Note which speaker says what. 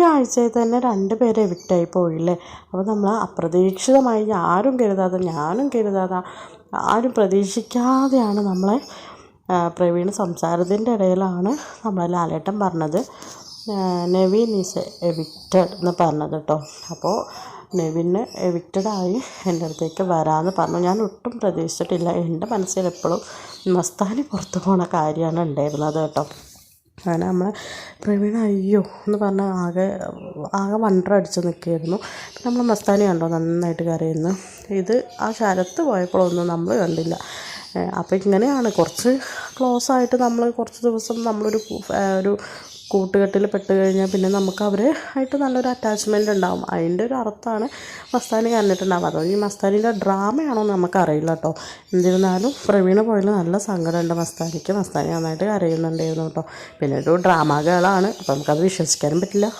Speaker 1: ആഴ്ചയിൽ തന്നെ രണ്ട് പേര് എവിക്റ്റായി പോയില്ലേ? അപ്പോൾ നമ്മൾ അപ്രതീക്ഷിതമായി ആരും കരുതാതെ ഞാനും കരുതാതെ ആരും പ്രതീക്ഷിക്കാതെയാണ് നമ്മളെ പ്രവീൺ സംസാരത്തിന്റെ ഇടയിലാണ് നമ്മളെ ലാലേട്ടൻ പറഞ്ഞത്. നെവീൻ ഈസ് എവിക്റ്റഡ് എന്ന് പറഞ്ഞത് കേട്ടോ. അപ്പോൾ നെവിന് എവിക്റ്റഡായി എന്റെ അടുത്തേക്ക് വരാമെന്ന് പറഞ്ഞു. ഞാൻ ഒട്ടും പ്രതീക്ഷിച്ചിട്ടില്ല. എന്റെ മനസ്സിൽ എപ്പോഴും മസ്താനി പുറത്ത് പോണ കാര്യമാണ് ഉണ്ടായിരുന്നത് കേട്ടോ. അങ്ങനെ നമ്മൾ പ്രവീണ അയ്യോ എന്ന് പറഞ്ഞാൽ ആകെ ആകെ വണ്ടർ അടിച്ച് നിൽക്കുകയായിരുന്നു. നമ്മൾ മസ്താനി കണ്ടോ നന്നായിട്ട് കരയുന്നു. ഇത് ആ ശരത്ത് പോയപ്പോഴൊന്നും നമ്മൾ കണ്ടില്ല. അപ്പോൾ ഇങ്ങനെയാണ്. കുറച്ച് ക്ലോസ് ആയിട്ട് നമ്മൾ കുറച്ച് ദിവസം നമ്മളൊരു ഒരു കൂട്ടുകെട്ടിൽ പെട്ട് കഴിഞ്ഞാൽ പിന്നെ നമുക്ക് അവരെ ആയിട്ട് നല്ലൊരു അറ്റാച്ച്മെന്റ് ഉണ്ടാവും അതിന്റെ ഒരു അർത്ഥമാണ് മസ്താനി കണ്ടിട്ടുണ്ടാവും അതോ ഈ മസ്താനിന്റെ ഡ്രാമയാണോ നമുക്കറിയില്ല കേട്ടോ എന്നിരുന്നാലും പ്രവീണ പോയതിൽ നല്ല സങ്കടമുണ്ട് മസ്താനിക്ക്. മസ്താനി നന്നായിട്ട് കരയുന്നുണ്ടായിരുന്നു കേട്ടോ പിന്നെ ഒരു ഡ്രാമ ഗേളാണ് അപ്പോൾ നമുക്കത് വിശ്വസിക്കാനും പറ്റില്ല.